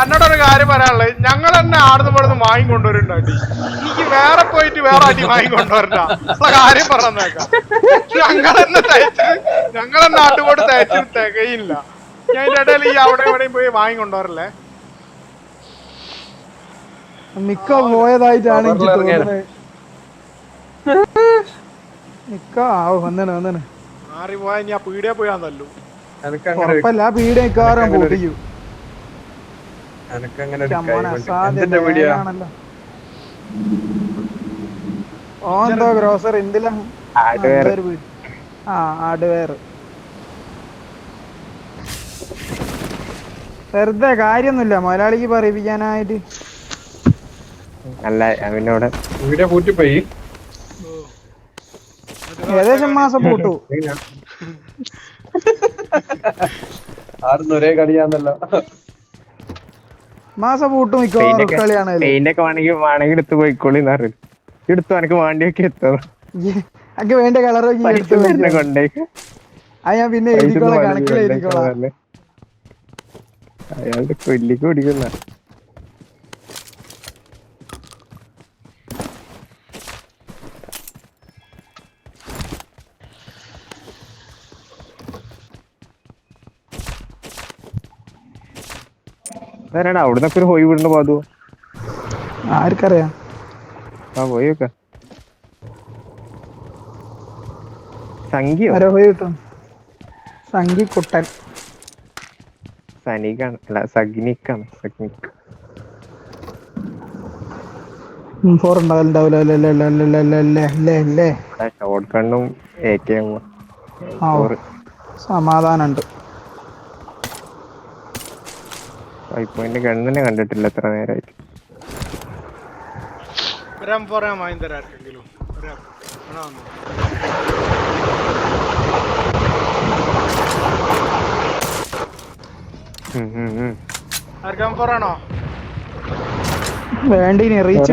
എന്നോടൊരു കാര്യം പറയാനുള്ളത്. ഞങ്ങൾ തന്നെ ആടുന്ന് പെടുന്ന് വാങ്ങിക്കൊണ്ടുവരുന്നുണ്ട് അടി എനിക്ക് വേറെ പോയിട്ട് വേറെ അടി വാങ്ങിക്കൊണ്ടുവരണ്ട ഉള്ള കാര്യം പറഞ്ഞേക്കാം. ഞങ്ങൾ തന്നെ തയ്ച്ച് ഞങ്ങൾ തന്നെ നാട്ടുപോട്ട് തയ്ച്ച് തികയില്ല. ഞാൻ ഇതിന്റെ ഇടയിൽ ഈ അവിടെ എവിടെയും പോയി വാങ്ങിക്കൊണ്ടുവരല്ലേ മിക്ക പോയതായിട്ടാണ് എനിക്ക് തോന്നുന്നത്. മിക്ക ആവോ വന്നേനെ വന്നേനെ മാറി പോയാ ആ പീടിയെ പോയാന്നല്ലോ ഉറപ്പല്ല മിക്കവാറും അങ്ങനെ പൊട്ടിക്കും എനക്ക് അങ്ങനെ ഒരു ചമ്മന കഴിവുണ്ട്. സാധ്യത എന്തിന്റെ വീഡിയോ ഓ എന്തോ ഗ്രോസർ എന്തിലാ. ആ ഹാർഡ്വെയർ വെറുതെ കാര്യൊന്നുമില്ല മുതലാളിക്ക് പറയിപ്പിക്കാനായിട്ട്. അല്ല അവനോട് ഇവിടെ പൂട്ടിപ്പോയി. ഏകദേശം മാസം പൂട്ടു. ആടുന്ന് ഒരേ കളിയാന്നല്ലോ മാസം പൂട്ട് മിക്കവാറും പെയിന്റൊക്കെ കളിയാണ് പെയിന്റൊക്കെ വേണമെങ്കിൽ വേണമെങ്കിൽ എടുത്ത് പോയിക്കോളി എന്ന് പറയും. എടുത്തു എനിക്ക് വേണ്ടിയൊക്കെ എത്തും എനിക്ക് വേണ്ട കളർ കൊണ്ടേ. അത് ഞാൻ പിന്നെ എഴുതിക്കോളാം കണക്കിൽ എഴുതിക്കോളാം. അയാളുടെ കൊല്ലിക്ക് പിടിക്കുന്ന. അതാരാടാ അവിടുന്നൊക്കെ ഒരു ഹോയ് വിടുന്ന പാതു. ആർക്കറിയാം. ആ പോയി വെക്ക സംഖ്യോ ആരോ പോയി കിട്ടും. സംഗി കുട്ടൻ. സനിക്കാണ്. അല്ല സഗ്നിക്കാണ്. സഗ്നിക് ഫോർ ഉണ്ടാവില്ല അല്ലേ ഷോർട്ട് കണ്ണും എ ആ സമാധാനമുണ്ട് ഗണ്ണിനെ കണ്ടിട്ടില്ല എത്ര നേരമായിട്ട് പറയാൻ വാങ്ങി തരാം ആർക്കെങ്കിലും പോറാണോ വേണ്ടിനി റീച്ച്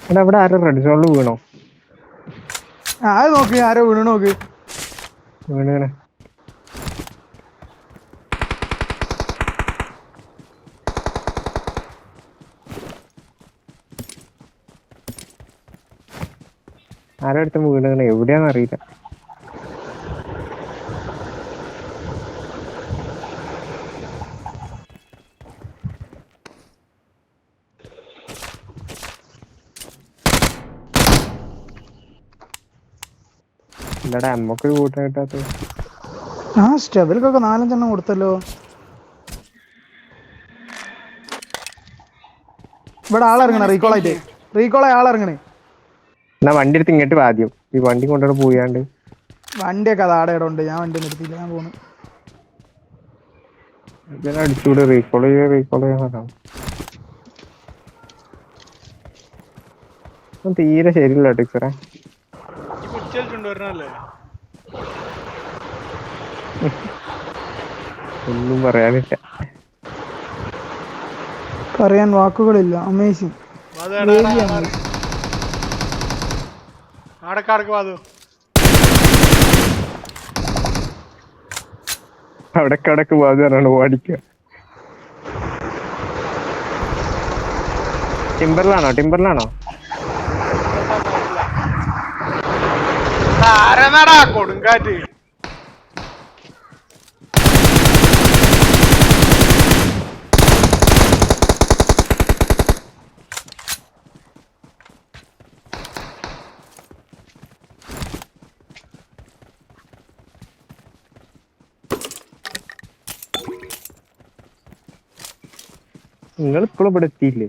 എടാ ഇവിടെ ആരും റെഡ് സോണിൽ വീണോ? ആ അത് നോക്ക് ആരോ വീണു നോക്ക്. വീണ് വീണ് ആരോ അടുത്ത് വീണ് എവിടെയാന്ന് അറിയില്ല. എന്താടാ അമ്മയ്ക്ക് കൂട്ടം കിട്ടാത്തത്. ആ സ്റ്റെബിൽക്കൊക്കെ നാലഞ്ചെണ്ണം കൊടുത്തല്ലോ. ഇവിടെ ആളിറങ്ങണ റീകോൾ റീകോളായി ആളിറങ്ങണേ. എന്നാ വണ്ടി എടുത്ത് ഇങ്ങോട്ട് ആദ്യം. ഈ വണ്ടി കൊണ്ടുവന്ന് പോയാണ്ട്. വണ്ടിയൊക്കെ അത് ആടെ ഇടം ഉണ്ട്. ഞാൻ വണ്ടി നിർത്തിയില്ല ഞാൻ പോണു. ഇതിനെ അടിച്ചുകൂടെ റീകോൾ ചെയ്യുക റീകോൾ ചെയ്യാൻ തീരെ ശരിയല്ല ടീച്ചറെ. പിടിച്ചുകൊണ്ട് വരണല്ലേ ഒന്നും പറയാനില്ല. പറയാൻ വാക്കുകളില്ല. അമേസിങ് ആടക്കാർക്ക് വാതു. അവിടക്ക് വാതുകാരാണ് ഓടിക്കുക. ടിമ്പറിലാണോ ടിമ്പറിലാണോ ആരെന്നാടാ കൊടുങ്കാറ്റ്? നിങ്ങൾ ഇപ്പോഴും ഇവിടെ എത്തിയില്ലേ?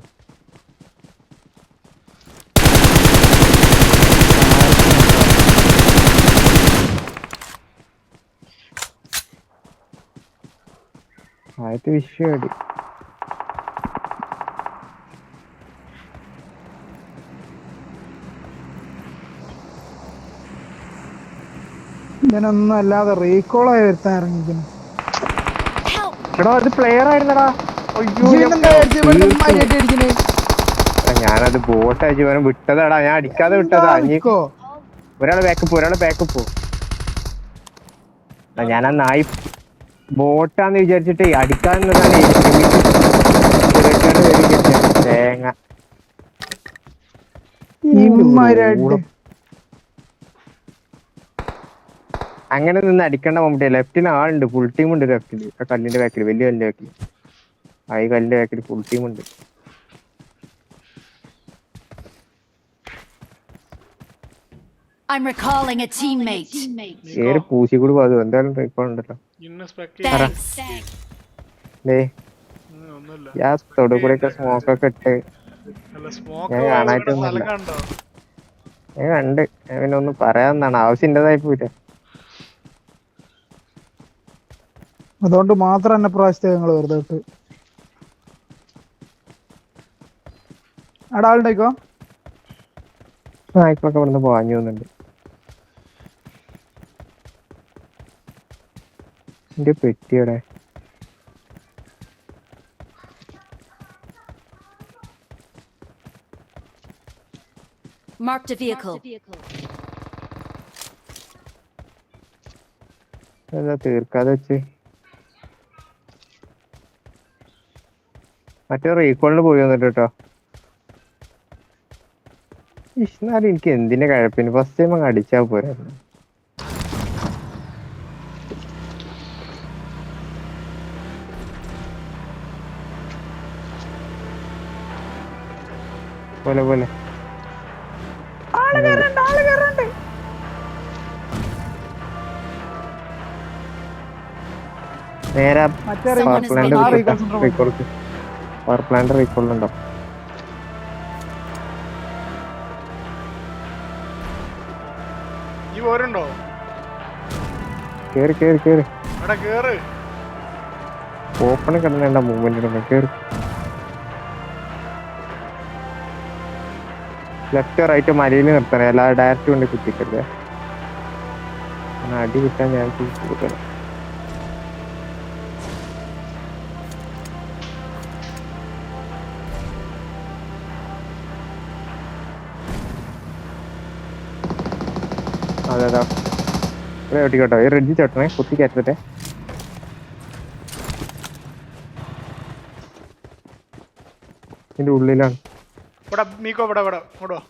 ആദ്യത്തെ അടി ഇതിനൊന്നും അല്ലാതെ റീകോൾ ആയി വരുത്താൻ ഇറങ്ങിക്കുന്നു എടാ അത് പ്ലെയർ ആയിരുന്നടാ. ഞാനത് ബോട്ട് അയച്ചു പോലും വിട്ടതാടാ. ഞാൻ അടിക്കാതെ വിട്ടതാ? ഒരാൾ ബാക്കപ്പ് ഒരാൾ ബാക്കപ്പ് പോ. ഞാൻ ആ നായി ബോട്ടാന്ന് വിചാരിച്ചിട്ട് അടിക്കാന്നുള്ളതാണ് തേങ്ങ. അങ്ങനെ നിന്ന് അടിക്കേണ്ട മമ്മൂട്ടിയ. ലെഫ്റ്റിന് ആളുണ്ട്. ഫുൾ ടീം ഉണ്ട് ലെഫ്റ്റിൽ കല്ലിന്റെ ബാക്കിൽ വലിയ കല്ലിന്റെ ബാക്കിൽ ആ ഈ കല്ലിന്റെ ബാക്കിൽ ഫുൾ ടീം ഉണ്ട്. I'm recalling a teammate. ഏറെ പൂശി കൂടി പോകും എന്തായാലും ഇപ്പൊ ഉണ്ടല്ലോ Thanks. ദേ ഒന്നുമില്ല. ഞാൻ തൊടു കൂടെ ഒക്കെ സ്മോക്ക് ഒക്കെ ഇട്ട് ഞാൻ. സ്ഥലം കണ്ടോ ഞാൻ കണ്ട്. ഞാൻ പിന്നെ ഒന്നും പറയാന്നാണ് ആവശ്യമില്ലതായി പോയിട്ട്. അതുകൊണ്ട് മാത്രം എന്നെ പ്രാവശ്യത്തെ ഞങ്ങൾ വെറുതെ ഇട്ട്. അവിടെ ആളുണ്ടായിക്കോ? നായ്ക്കളൊക്കെ ഇവിടുന്ന് പാഞ്ഞു എന്റെ പെട്ടിയുടെ. Marked a vehicle. എന്താ തീർക്കാതെ വെച്ച്? മറ്റേ റീകോളിന് പോയി വന്നിട്ട് കേട്ടോ ഇഷ്ണാലും എനിക്ക് എന്തിന്റെ കഴപ്പിന്? ഫസ്റ്റ് ടൈം അങ്ങ് അടിച്ചാ പോരായിരുന്നു പോലെ പോലെ. ആൾ പവർ നേരെ been പ്ലാന്റ് പവർ പ്ലാന്റ് റീകോളിലുണ്ടോ ഈ പോരുണ്ടോ? കേറി കേറി കേറി. ഇവിടെ കേറ്. ഓപ്പൺ കിടന്നേണ്ട മൂവ്മെന്റ് കേറി. ലെഫ്റ്റ് റൈറ്റ് മലയിൽ നിർത്തണം. അല്ലാതെ ഡയറക്റ്റ് കൊണ്ട് കുത്തിക്കരുത്. അടി കിട്ടാൻ ഞാൻ കൊടുക്കണം അതെ ഒട്ടിക്കോട്ടോ ഈ റെഡ്ജി ചട്ടണേ കുത്തി കയറ്റട്ടെ ഇതിന്റെ ഉള്ളിലാണ്. ഇവിടെ മീക്കോ ഇവിടെ ഇവിടെ ഇങ്ങോട്ട്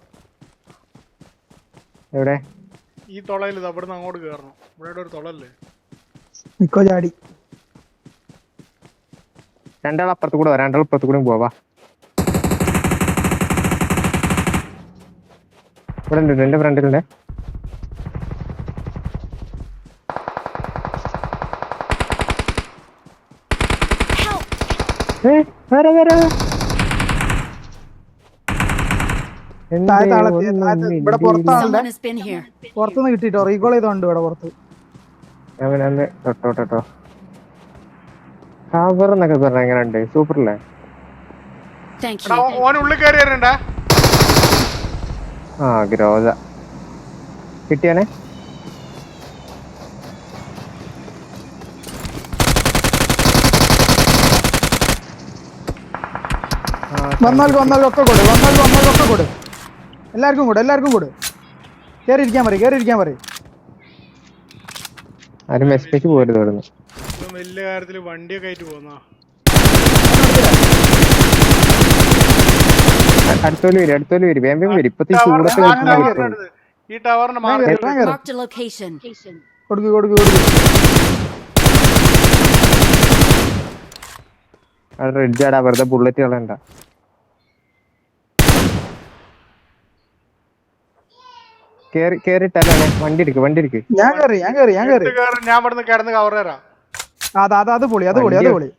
എവിടെ? ഈ തുളയിൽ ഇത് അവിടുന്ന് അങ്ങോട്ട് കയറണം ഇവിടെ ഒരു തുളല്ലേ നിക്കോ ചാടി. രണ്ടാൾ അപ്പുറത്ത് കൂടെ രണ്ടാൾ ഇപ്പുറത്ത് കൂടെ പോവാ. ഇവിടെ ഉണ്ട് എന്റെ ഫ്രണ്ടിലുണ്ട്! ഏ, വേറെ വരാ. എന്തേ, താഴത്തെ ആളെ എത്തി, ഒന്നും താഴത്തെ- ഇവിടെ മിണ്ടിയില്ല. പുറത്താണ്. Someone has been here. പുറത്തുനിന്ന് കിട്ടിട്ടോ റീകോൾ ചെയ്തോണ്ട് ഇവിടെ പുറത്ത് അവനന്ന് തൊട്ടോ തൊട്ടോ ഹാബർ എന്നൊക്കെ പറഞ്ഞ എങ്ങനെ ഉണ്ട് സൂപ്പർ അല്ലേ Thank എടാ you. ഓൻ ഉള്ളിൽ കയറി വരണ്ടേ ആ ഗ്രോത കിട്ടിയാനെ വന്നാൽക്ക് വന്നാൽക്ക് ഒക്കെ കൊടു വന്നാൽ വന്നാൽ ഒക്കെ കൊടു എല്ലാവർക്കും കൂടെ എല്ലാവർക്കും കൂടെ. കയറി ഇരിക്കാൻ പറയും കയറി ഇരിക്കാൻ പറയും. ആരും മെസ്സേജ് പോരുത് ഇവിടുന്ന്. വലിയ കാര്യത്തിൽ വണ്ടിയൊക്കെ ആയിട്ട് പോന്നാ. അ- അടുത്തോൽ വരും അടുത്തോൽ വരും. വേഗം വേഗം വരും. ഇപ്പത്തെ ചൂടത്ത് ഈ ടവറിന്റെ. കൊടുക്ക് കൊടുക്ക് കൊടുക്ക്. റെഡ് ആടാ. വെറുതെ ബുള്ളറ്റ് കളയണ്ട. കേറി കേറിട്ടല്ലേ വണ്ടി എടുക്ക് വണ്ടി എടുക്ക് ഞാൻ കയറി ഞാൻ കയറി ഞാൻ കയറി ഇട്ട് കേറ്, ഞാൻ ഇവിടുന്ന് കിടന്ന് കവർ തരാം അത് അത് അത് പൊളി അത് പൊളി അത് പൊളി.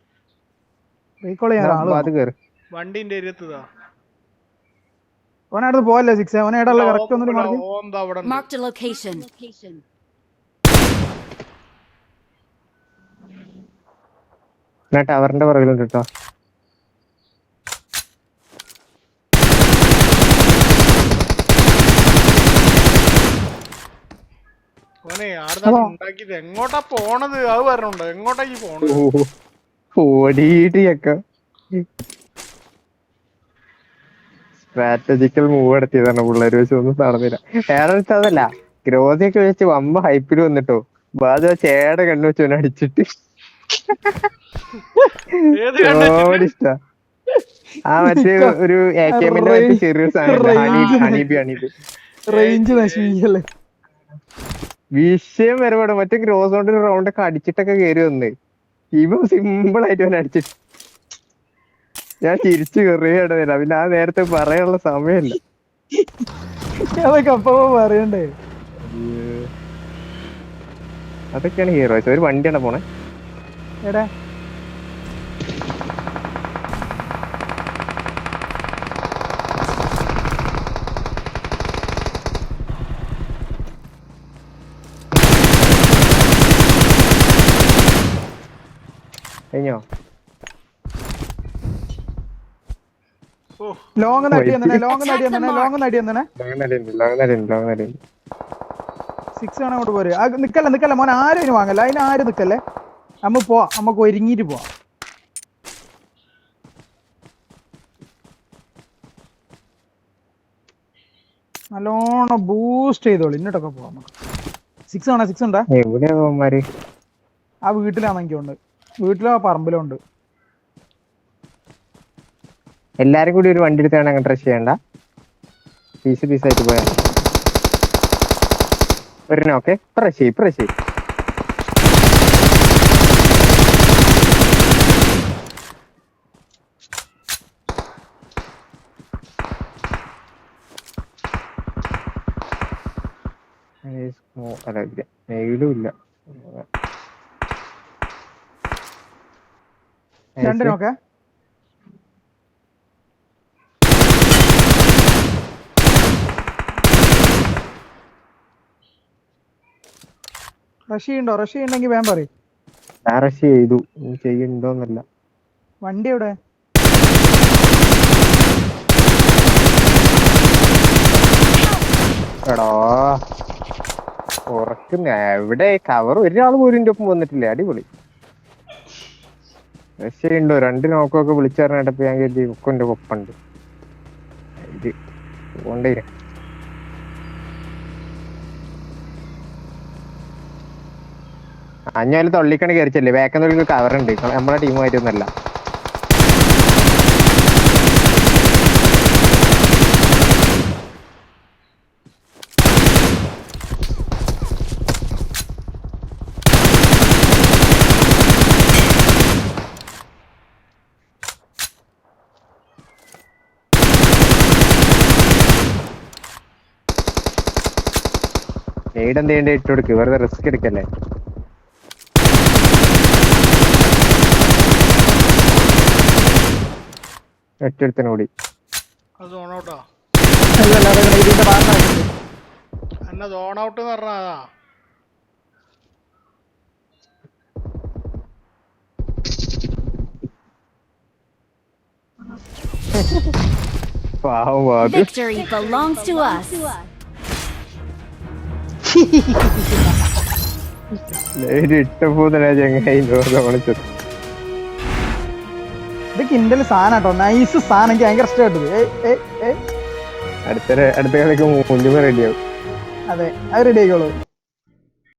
റീകോൾ ചെയ്യാൻ ആൾ അത് കേറ്. വണ്ടിന്റെ ഇരുത്തതാ ഓനടുത്ത് പോവല്ലേ സിക്സ് ഓനെ ഏടാ കറക്റ്റ് ഒന്നും മാർക്ക് ഓന്താ അവിടെ ഉണ്ട്. Marked a location. ഞാൻ ടവറിന്റെ പുറകിലുണ്ട് കേട്ടോ ഓനെ ആടുന്നാ ഉണ്ടാക്കിയത്. എങ്ങോട്ടാ പോണത്? അത് പറഞ്ഞുണ്ടോ. എങ്ങോട്ടാ ഈ പോണത്? ഓടിയിട്ട് ചക്ക സ്ട്രാറ്റജിക്കൽ മൂവ് നടത്തിയതാണ് പിള്ളേർ വെച്ച് ഒന്നും നടന്നില്ല. വേറെ ഗ്രോസിയൊക്കെ ഗ്രോതിയൊക്കെ വെച്ച് വമ്പ ഹൈപ്പിൽ വന്നിട്ടോ. ബാധ ചേട കണ്ണു വെച്ചു അടിച്ചിട്ട്. ഏത് കണ്ടിട്ട് ഓടി ഇഷ്ടാ. ആ മറ്റേ ഒരു എ കെ എമ്മിന്റെ ചെറിയൊരു സാധനം ഹണി ഹണീബി ഹണീബി. റേഞ്ച് നശിപ്പിക്കല്ലേ? വിഷയം വരെ പെടും മറ്റേ ക്രോസ് റൗണ്ട് റൗണ്ട് ഒക്കെ അടിച്ചിട്ടൊക്കെ കയറി വന്ന്. ഇവ സിമ്പിൾ ആയിട്ട് അവനെ അടിച്ചിട്ട് ഞാൻ തിരിച്ചു കയറിയാണ് വരാം. പിന്നെ ആ നേരത്തെ പറയാനുള്ള സമയമില്ല. അതൊക്കെ അപ്പൊ പറയണ്ടേ? അതൊക്കെയാണ് ഹീറോസ് ഒരു വണ്ടിയാണ് പോണേ? എടാ കഴിഞ്ഞോ? ഓ. ലോങ് നടി തന്നെ ലോങ് നടി തന്നെ ലോങ് നടി തന്നെ സിക്സ് ആണ് അങ്ങോട്ട് പോരെ. ആ, നിക്കല്ലേ നിക്കല്ലേ മോനെ ആരും ഇനി വാങ്ങല്ല. അതിന് ആരും നിക്കല്ലേ? നമ്മ പോവാ നമുക്ക് ഒരുങ്ങിട്ട് പോവാം. നല്ലോണം ബൂസ്റ്റ് ചെയ്തോളൂ ഇന്നിട്ടൊക്കെ പോവാം നമുക്ക്. സിക്സ് ആണോ? സിക്സ് ഉണ്ടാ? എവിടെയാ ആ വീട്ടിലാണെങ്കിൽ ഉണ്ട്. വീട്ടിലോ പറമ്പിലോ ഉണ്ട് എല്ലാരും കൂടി ഒരു വണ്ടി എടുത്താണ് അങ്ങനെ ട്രഷ് ചെയ്യണ്ട. പീസ് പീസ് ആയിട്ട് പോയാ. ഒരു നോക്കെ പ്രഷ് ചെയ് പ്രഷ് ഏയ് അല്ല ഇല്ല. രണ്ടിനൊക്കെ. റഷ് ഉണ്ടോ റഷ് ഉണ്ടെങ്കിൽ വേഗം പറയും. റഷ് ചെയ്തു. വണ്ടി എവിടെ? എടാ. ഉറക്കുന്ന എവിടെ? കവർ ഒരാൾ പോലും ഒപ്പം വന്നിട്ടില്ല? അടിപൊളി. രക്ഷയുണ്ടോ രണ്ട് നോക്കൊക്കെ വിളിച്ചു പറഞ്ഞിട്ടപ്പോ ഞാൻ കരുതി ഒക്കെ എന്റെ ഒപ്പുണ്ട് അഞ്ഞാൽ തൊള്ളിക്കണ കയറിച്ചല്ലേ വേക്കുന്ന കവർ ഉണ്ട്. നമ്മളെ ടീമായിട്ടൊന്നല്ല എയ്ഡ് എന്ത് ചെയ്യണ്ടേ ഇട്ട് കൊടുക്ക്. വെറുതെ റിസ്ക് എടുക്കല്ലേ. ഒറ്റൊരുത്തനോടി അത് സോൺ ഔട്ടാ എന്നെ സോൺ ഔട്ട് എന്ന് Victory belongs to us. ഇത് കിൻഡൽ നൈസ് സാധനം. എനിക്ക് ഭയങ്കര അടുത്ത അടുത്ത കളിക്ക് റെഡിയാവും അതെ അത് റെഡി ആയിക്കോളൂ.